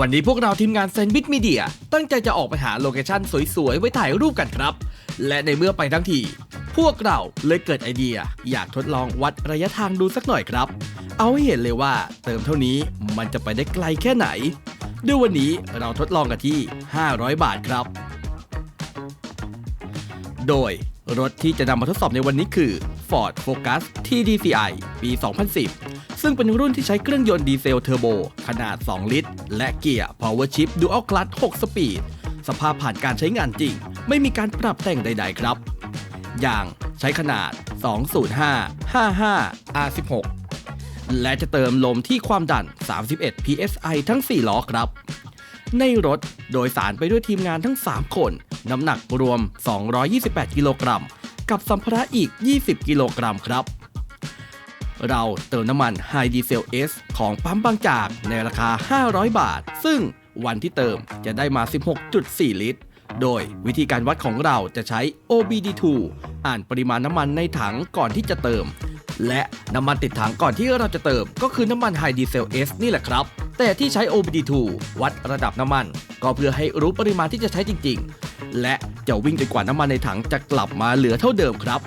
วันนี้พวกเราทีมงานเซนบิ t มีเดียตั้งใจจะออกไปหาโลเคชั่นสวยๆ ไว้ถ่ายรูปกันครับ และในเมื่อไปทั้งที พวกเราเลยเกิดไอเดีย อยากทดลองวัดระยะทางดูสักหน่อยครับ เอาให้เห็นเลยว่าเติมเท่านี้มันจะไปได้ไกลแค่ไหนด้วยวันนี้เราทดลองกันที่ 500 บาทครับ โดยรถที่จะนำมาทดสอบในวันนี้คือ Ford Focus TDCi ปี 2010 ซึ่งเป็นรุ่นที่ใช้เครื่องยนต์ดีเซลเทอร์โบ ขนาด 2 ลิตร และเกียร์ Power Shift Dual Clutch 6 สปีด สภาพผ่านการใช้งานจริง ไม่มีการปรับแต่งใด ๆ ครับ อย่างใช้ขนาด 205 55 R16 และจะเติมลมที่ความดัน 31 psi ทั้ง 4 ล้อครับ ในรถโดยสารไปด้วยทีมงานทั้ง 3 คน น้ำหนักรวม 228 กิโลกรัม กับสัมภาระอีก 20 กิโลกรัมครับ เราเติมน้ำมัน High Diesel S ของปั๊มบางจากในราคา 500 บาท ซึ่งวันที่เติมจะได้มา 16.4 ลิตร โดยวิธีการวัดของเราจะใช้ OBD2 อ่านปริมาณน้ำมันในถังก่อนที่จะเติม และน้ำมันติดถังก่อนที่เราจะเติม ก็คือน้ำมัน High Diesel S นี่แหละครับ แต่ที่ใช้ OBD2 วัดระดับน้ำมัน ก็เพื่อให้รู้ปริมาณที่จะใช้จริง ๆ และจะวิ่งจนกว่าน้ำมันในถังจะกลับมาเหลือเท่าเดิมครับ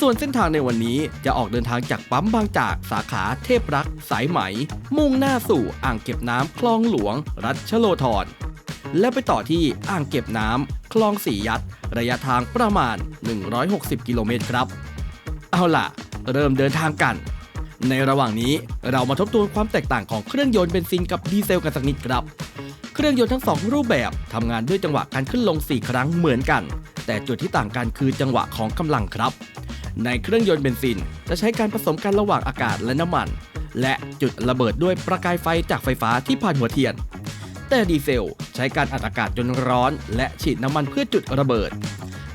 ส่วนเส้นทางในวันนี้จะออกเดินทางจากปั๊มบางจากสาขาเทพรักษ์สายไหม มุ่งหน้าสู่อ่างเก็บน้ำคลองหลวง รัชโลธรและไปต่อที่อ่างเก็บน้ำคลองสียัด ระยะทางประมาณ 160 กิโลเมตรครับ เอาล่ะ เริ่มเดินทางกัน ในระหว่างนี้เรามาทบทวนความแตกต่างของเครื่องยนต์เบนซินกับดีเซลกันสักนิดครับ เครื่องยนต์ทั้งสองรูปแบบทำงานด้วยจังหวะการขึ้นลง 4 ครั้งเหมือนกัน แต่จุดที่ต่างกันคือจังหวะของกำลังครับ ในเครื่องยนต์เบนซิน จะใช้การผสมกันระหว่างอากาศและน้ำมัน และจุดระเบิดด้วยประกายไฟจากไฟฟ้าที่ผ่านหัวเทียน แต่ดีเซลใช้การอัดอากาศจนร้อน และฉีดน้ำมันเพื่อจุดระเบิด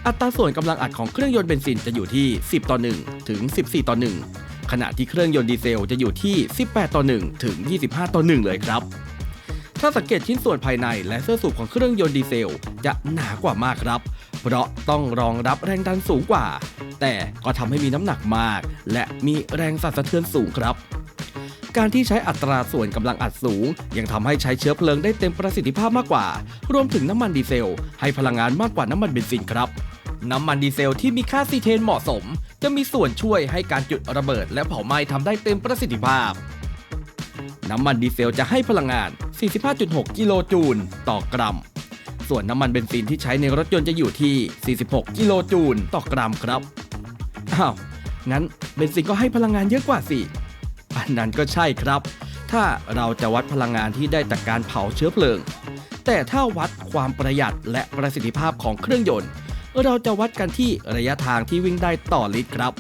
อัตราส่วนกำลังอัดของเครื่องยนต์เบนซินจะอยู่ที่ 10 ต่อ 1 ถึง 14 ต่อ 1 ขณะที่เครื่องยนต์ดีเซลจะอยู่ที่ 18 ต่อ 1 ถึง 25 ต่อ 1 เลยครับ ถ้าสังเกตชิ้นส่วนภายในและเสื้อสูบของเครื่องยนต์ดีเซล จะหนากว่ามากครับ เพราะต้องรองรับแรงดันสูงกว่า แต่ก็ทำให้มีน้ำหนักมาก และมีแรงสั่นสะเทือนสูงครับ การที่ใช้อัตราส่วนกำลังอัดสูง ยังทำให้ใช้เชื้อเพลิงได้เต็มประสิทธิภาพมากกว่า รวมถึงน้ำมันดีเซล ให้พลังงานมากกว่าน้ำมันเบนซินครับน้ำมันดีเซลที่มีค่าซีเทนเหมาะสม จะมีส่วนช่วยให้การจุดระเบิดและเผาไหม้ทำได้เต็มประสิทธิภาพ น้ำมันดีเซลจะให้พลังงาน 45.6 กิโลจูลต่อกรัม ส่วนน้ำมันเบนซินที่ใช้ในรถยนต์จะอยู่ที่ 46 กิโลจูลต่อกรัมครับ อ้าว งั้นเบนซินก็ให้พลังงานเยอะกว่าสิ อันนั้นก็ใช่ครับ ถ้าเราจะวัดพลังงานที่ได้จากการเผาเชื้อเพลิง แต่ถ้าวัดความประหยัดและประสิทธิภาพของเครื่องยนต์ เราจะวัดกันที่ระยะทางที่วิ่งได้ต่อลิตรครับ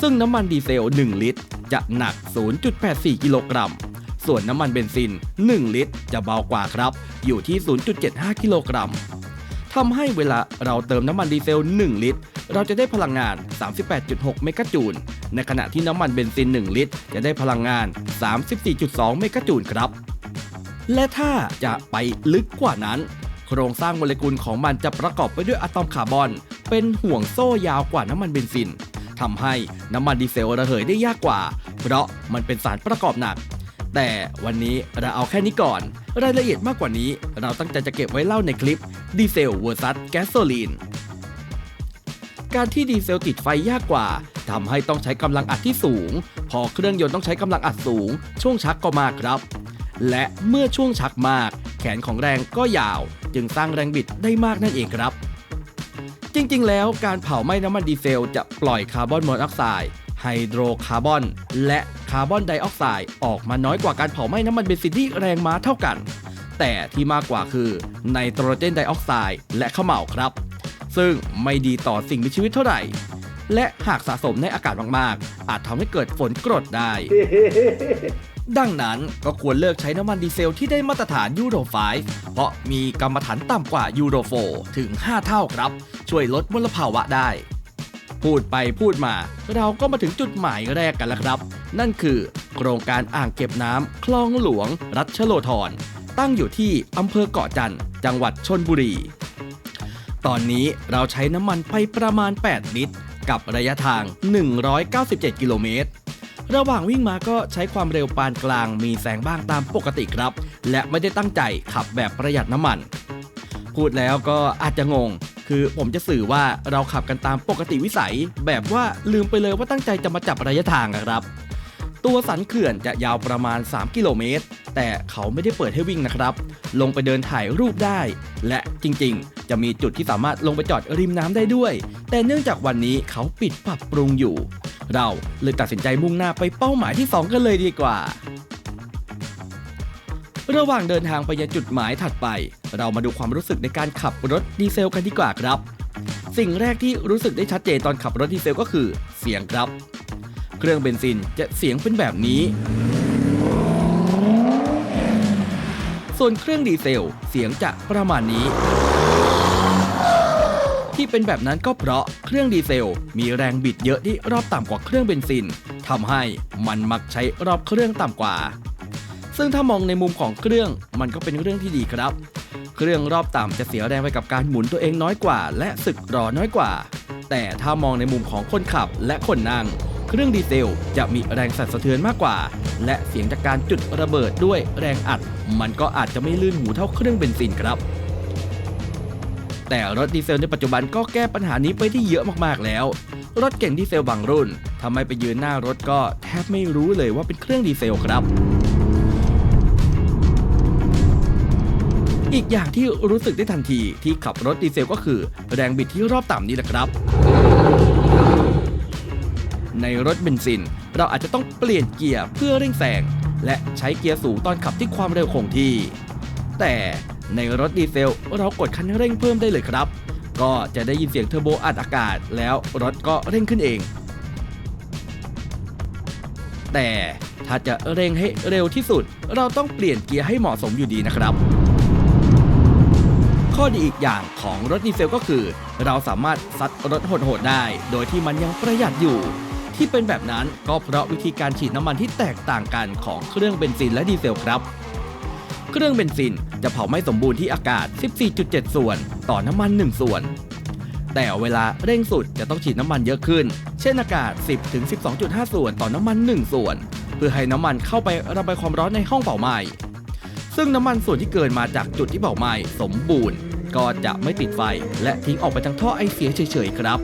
ซึ่งน้ำมันดีเซล 1 ลิตร จะหนัก 0.84 กิโลกรัม ส่วนน้ำมันเบนซิน 1 ลิตร จะเบากว่าครับ อยู่ที่ 0.75 กิโลกรัมทำให้เวลาเราเติมน้ำมันดีเซล 1 ลิตร เราจะได้พลังงาน 38.6 เมกะจูล ในขณะที่น้ำมันเบนซิน 1 ลิตร จะได้พลังงาน 34.2 เมกะจูลครับ และถ้าจะไปลึกกว่านั้น โครงสร้างโมเลกุลของมันจะประกอบไปด้วยอะตอมคาร์บอน เป็นห่วงโซ่ยาวกว่าน้ำมันเบนซินทำให้น้ำมันดีเซลระเหยได้ยากกว่า เพราะมันเป็นสารประกอบหนัก แต่วันนี้เราเอาแค่นี้ก่อน รายละเอียดมากกว่านี้ เราตั้งใจจะเก็บไว้เล่าในคลิปดีเซล vs แก๊สโซลีนการที่ดีเซลติดไฟยากกว่าทำให้ต้องใช้กำลังอัดที่สูง พอเครื่องยนต์ต้องใช้กำลังอัดสูง ช่วงชักก็มากครับ และเมื่อช่วงชักมาก แขนของแรงก็ยาว จึงสร้างแรงบิดได้มากนั่นเองครับ จริงๆ แล้วการเผาไหม้น้ำมันดีเซลจะปล่อยคาร์บอนมอนอกไซด์ไฮโดรคาร์บอน และ คาร์บอนไดออกไซด์ออกมาน้อยกว่าการเผาไหม้น้ำมันเบนซินที่แรงม้าเท่ากัน แต่ที่มากกว่าคือไนโตรเจนไดออกไซด์และเขม่าวครับ ซึ่งไม่ดีต่อสิ่งมีชีวิตเท่าไหร่ และหากสะสมในอากาศมากๆ อาจทำให้เกิดฝนกรดได้ ดังนั้นก็ควรเลิกใช้น้ำมันดีเซลที่ได้มาตรฐานยูโร 5 เพราะมีกรรมฐานต่ำกว่ายูโร 4 ถึง 5 เท่าครับ ช่วยลดมลภาวะได้ พูดไปพูดมา เราก็มาถึงจุดหมายแรกกันแล้วครับ นั่นคือ โครงการอ่างเก็บน้ำคลองหลวง รัชโลธรตั้งอยู่ที่อำเภอเกาะจันทร์จังหวัดชนบุรี ตอนนี้เราใช้น้ำมันไปประมาณ 8 ลิตร กับระยะทาง 197 กิโลเมตรระหว่างวิ่งมาก็ใช้ความเร็วปานกลางมีแสงบ้างตามปกติครับ และไม่ได้ตั้งใจขับแบบประหยัดน้ำมัน พูดแล้วก็อาจจะงง คือผมจะสื่อว่าเราขับกันตามปกติวิสัย แบบว่าลืมไปเลยว่าตั้งใจจะมาจับระยะทางอะครับ ตัวสันเขื่อนจะยาวประมาณ 3 กิโลเมตร แต่เขาไม่ได้เปิดให้วิ่งนะครับ ลงไปเดินถ่ายรูปได้ และจริงๆ จะมีจุดที่สามารถลงไปจอดริมน้ำได้ด้วย แต่เนื่องจากวันนี้เขาปิดปรับปรุงอยู่ เราเลยตัดสินใจมุ่งหน้าไปเป้าหมายที่ 2 กันเลยดีกว่า ระหว่างเดินทางไปยังจุดหมายถัดไป เรามาดูความรู้สึกในการขับรถดีเซลกันดีกว่าครับ สิ่งแรกที่รู้สึกได้ชัดเจนตอนขับรถดีเซลก็คือ เสียงครับ เครื่องเบนซินจะเสียงเป็นแบบนี้ ส่วนเครื่องดีเซลเสียงจะประมาณนี้ ที่เป็นแบบนั้นก็เพราะเครื่องดีเซลมีแรงบิดเยอะที่รอบต่ำกว่าเครื่องเบนซินทำให้มันมักใช้รอบเครื่องต่ำกว่า ซึ่งถ้ามองในมุมของเครื่องมันก็เป็นเรื่องที่ดีครับ เครื่องรอบต่ำจะเสียแรงไปกับการหมุนตัวเองน้อยกว่า และสึกรอน้อยกว่า แต่ถ้ามองในมุมของคนขับและคนนั่ง เครื่องดีเซลจะมีแรงสั่นสะเทือนมากกว่า และเสียงจากการจุดระเบิดด้วยแรงอัด มันก็อาจจะไม่ลื่นหูเท่าเครื่องเบนซินครับแต่รถดีเซลในปัจจุบันก็แก้ปัญหานี้ไปที่เยอะมากๆแล้ว รถเก่งดีเซลบางรุ่นทำไมไปยืนหน้ารถก็แทบไม่รู้เลยว่าเป็นเครื่องดีเซลครับ อีกอย่างที่รู้สึกได้ทันทีที่ขับรถดีเซลก็คือ แรงบิดที่รอบต่ำนี่แหละครับ ในรถเบนซิน เราอาจจะต้องเปลี่ยนเกียร์เพื่อเร่งแซงและใช้เกียร์สูงตอนขับที่ความเร็วคงที่ แต่ในรถดีเซลเรากดคันเร่งเพิ่มได้เลยครับ ก็จะได้ยินเสียงเทอร์โบอัดอากาศ แล้วรถก็เร่งขึ้นเอง แต่ถ้าจะเร่งให้เร็วที่สุด เราต้องเปลี่ยนเกียร์ให้เหมาะสมอยู่ดีนะครับ ข้อดีอีกอย่างของรถดีเซลก็คือ เราสามารถซัดรถโหดๆได้ โดยที่มันยังประหยัดอยู่ ที่เป็นแบบนั้นก็เพราะวิธีการฉีดน้ำมันที่แตกต่างกันของเครื่องเบนซินและดีเซลครับ เครื่องเบนซินจะเผาไม่สมบูรณ์ที่อากาศ 14.7 ส่วน ต่อน้ำมัน 1 ส่วน แต่เวลาเร่งสุดจะต้องฉีดน้ำมันเยอะขึ้น เช่นอากาศ 10-12.5 ส่วน ต่อน้ำมัน 1 ส่วน เพื่อให้น้ำมันเข้าไประบายความร้อนในห้องเผาไหม้ ซึ่งน้ำมันส่วนที่เกินมาจากจุดที่เผาไหม้สมบูรณ์ ก็จะไม่ติดไฟ และทิ้งออกไปทางท่อไอเสียเฉยๆครับ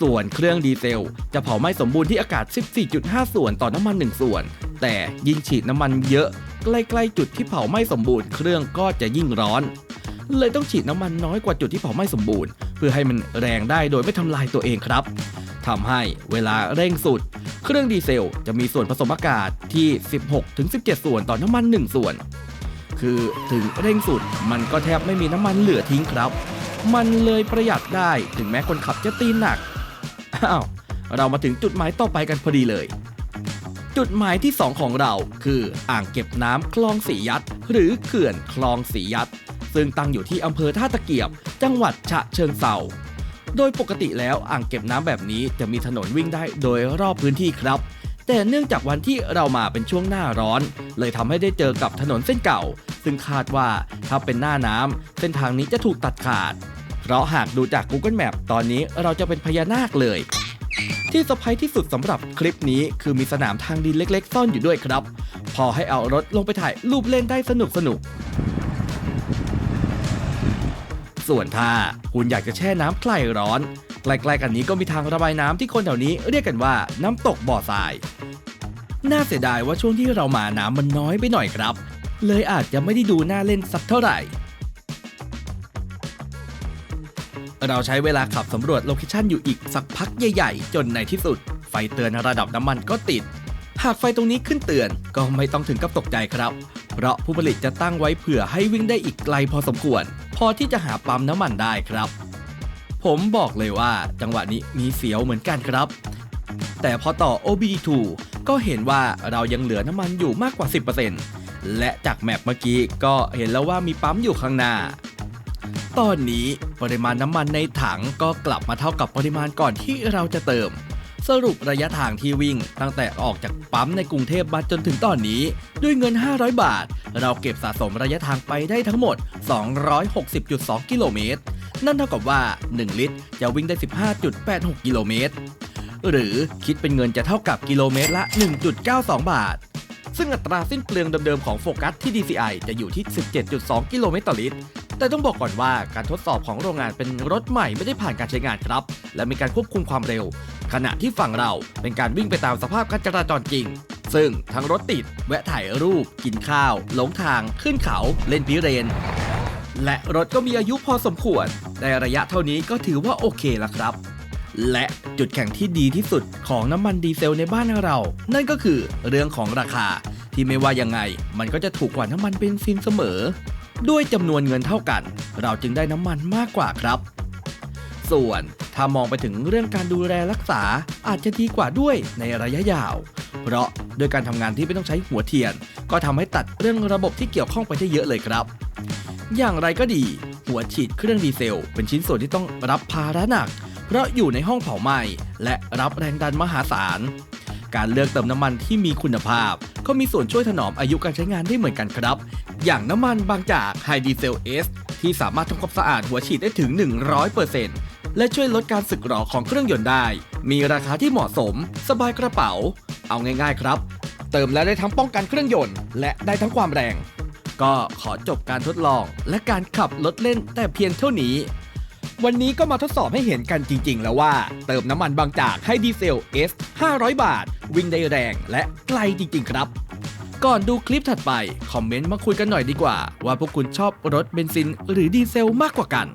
ส่วนเครื่องดีเซล จะเผาไหม้สมบูรณ์ที่อากาศ 14.5 ส่วนต่อน้ำมัน 1 ส่วน แต่ยิ่งฉีดน้ำมันเยอะ ใกล้ๆจุดที่เผาไหม้สมบูรณ์เครื่องก็จะยิ่งร้อน เลยต้องฉีดน้ำมันน้อยกว่าจุดที่เผาไหม้สมบูรณ์ เพื่อให้มันแรงได้โดยไม่ทำลายตัวเองครับทำให้เวลาเร่งสุด เครื่องดีเซลจะมีส่วนผสมอากาศที่ 16-17 ส่วนต่อน้ำมัน 1 ส่วน คือถึงเร่งสุดมันก็แทบไม่มีน้ำมันเหลือทิ้งครับ มันเลยประหยัดได้ถึงแม้คนขับจะตีหนักอ้าวเรามาถึงจุดหมายต่อไปกันพอดีเลย จุดหมายที่ 2 ของเราคืออ่างเก็บน้ำคลองสียัด หรือเขื่อนคลองสียัด ซึ่งตั้งอยู่ที่อำเภอท่าตะเกียบ จังหวัดฉะเชิงเทราโดยปกติแล้วอ่างเก็บน้ำแบบนี้จะมีถนนวิ่งได้โดยรอบพื้นที่ครับ แต่เนื่องจากวันที่เรามาเป็นช่วงหน้าร้อน เลยทำให้ได้เจอกับถนนเส้นเก่า ซึ่งคาดว่าถ้าเป็นหน้าน้ำเส้นทางนี้จะถูกตัดขาด เพราะหากดูจาก Google Map ตอนนี้เราจะเป็นพญานาคเลย ที่เซอร์ไพรส์ที่สุดสำหรับคลิปนี้คือมีสนามทางดินเล็ก ๆ ซ่อนอยู่ด้วยครับ พอให้เอารถลงไปถ่ายรูปเล่นได้สนุกสนุกส่วนถ้าคุณอยากจะแช่น้ำคลายร้อน ใกล้ๆกันนี้ก็มีทางระบายน้ำที่คนแถวนี้เรียกกันว่าน้ำตกบ่อทราย น่าเสียดายว่าช่วงที่เรามาน้ำมันน้อยไปหน่อยครับ เลยอาจจะไม่ได้ดูน่าเล่นสักเท่าไหร่ เราใช้เวลาขับสำรวจโลเคชั่นอยู่อีกสักพักใหญ่ๆ จนในที่สุด ไฟเตือนระดับน้ำมันก็ติด หากไฟตรงนี้ขึ้นเตือนก็ไม่ต้องถึงกับตกใจครับ เพราะผู้ผลิตจะตั้งไว้เผื่อให้วิ่งได้อีกไกลพอสมควร พอที่จะหาปั๊มน้ำมันได้ครับ ผมบอกเลยว่าจังหวะนี้มีเสียวเหมือนกันครับ แต่พอต่อ OBD2 ก็เห็นว่าเรายังเหลือน้ำมันอยู่มากกว่า 10%และจากแมปเมื่อกี้ก็เห็นแล้วว่ามีปั๊มอยู่ข้างหน้า ตอนนี้ปริมาณน้ำมันในถังก็กลับมาเท่ากับปริมาณก่อนที่เราจะเติม สรุประยะทางที่วิ่งตั้งแต่ออกจากปั๊มในกรุงเทพมาจนถึงตอนนี้ ด้วยเงิน 500 บาท เราเก็บสะสมระยะทางไปได้ทั้งหมด 260.2 กิโลเมตร นั่นเท่ากับว่า 1 ลิตรจะวิ่งได้ 15.86 กิโลเมตร หรือคิดเป็นเงินจะเท่ากับกิโลเมตรละ 1.92 บาท ซึ่งอัตราสิ้นเปลืองเดิมๆของโฟกัสที่ DCI จะอยู่ที่ 17.2 กิโลเมตรต่อลิตร แต่ต้องบอกก่อนว่าการทดสอบของโรงงานเป็นรถใหม่ไม่ได้ผ่านการใช้งานครับ และมีการควบคุมความเร็ว ขณะที่ฝั่งเราเป็นการวิ่งไปตามสภาพการจราจรจริง ซึ่งทั้งรถติด แวะถ่ายรูป กินข้าวหลงทาง ขึ้นเขา เล่นพิเรนและรถก็มีอายุพอสมควรในระยะเท่านี้ก็ถือว่าโอเคแล้วครับ และจุดแข่งที่ดีที่สุดของน้ำมันดีเซลในบ้านเรา นั่นก็คือเรื่องของราคาที่ไม่ว่ายังไง มันก็จะถูกกว่าน้ำมันเบนซินเสมอ ด้วยจำนวนเงินเท่ากัน เราจึงได้น้ำมันมากกว่าครับ ส่วนถ้ามองไปถึงเรื่องการดูแลรักษาอาจจะดีกว่าด้วยในระยะยาว เพราะโดยการทำงานที่ไม่ต้องใช้หัวเทียน ก็ทำให้ตัดเรื่องระบบที่เกี่ยวข้องไปได้เยอะเลยครับ อย่างไรก็ดี หัวฉีดเครื่องดีเซล เป็นชิ้นส่วนที่ต้องรับภาระหนัก เพราะอยู่ในห้องเผาไหม้และรับแรงดันมหาศาล การเลือกเติมน้ำมันที่มีคุณภาพ ก็มีส่วนช่วยถนอมอายุการใช้งานได้เหมือนกันครับ อย่างน้ำมันบางจากไฮดีเซลเอสที่สามารถทำความสะอาดหัวฉีดได้ถึง 100%และช่วยลดการสึกหรอของเครื่องยนต์ได้ มีราคาที่เหมาะสม สบายกระเป๋า เอาง่าย ๆ ครับ เติมแล้วได้ทั้งป้องกันเครื่องยนต์ และได้ทั้งความแรง ก็ขอจบการทดลองและการขับรถเล่นแต่เพียงเท่านี้ วันนี้ก็มาทดสอบให้เห็นกันจริง ๆ แล้วว่า เติมน้ำมันบางจากให้ดีเซล S 500 บาท วิ่งได้แรงและไกลจริง ๆ ครับ ก่อนดูคลิปถัดไป คอมเมนต์มาคุยกันหน่อยดีกว่า ว่าพวกคุณชอบรถเบนซินหรือดีเซลมากกว่ากัน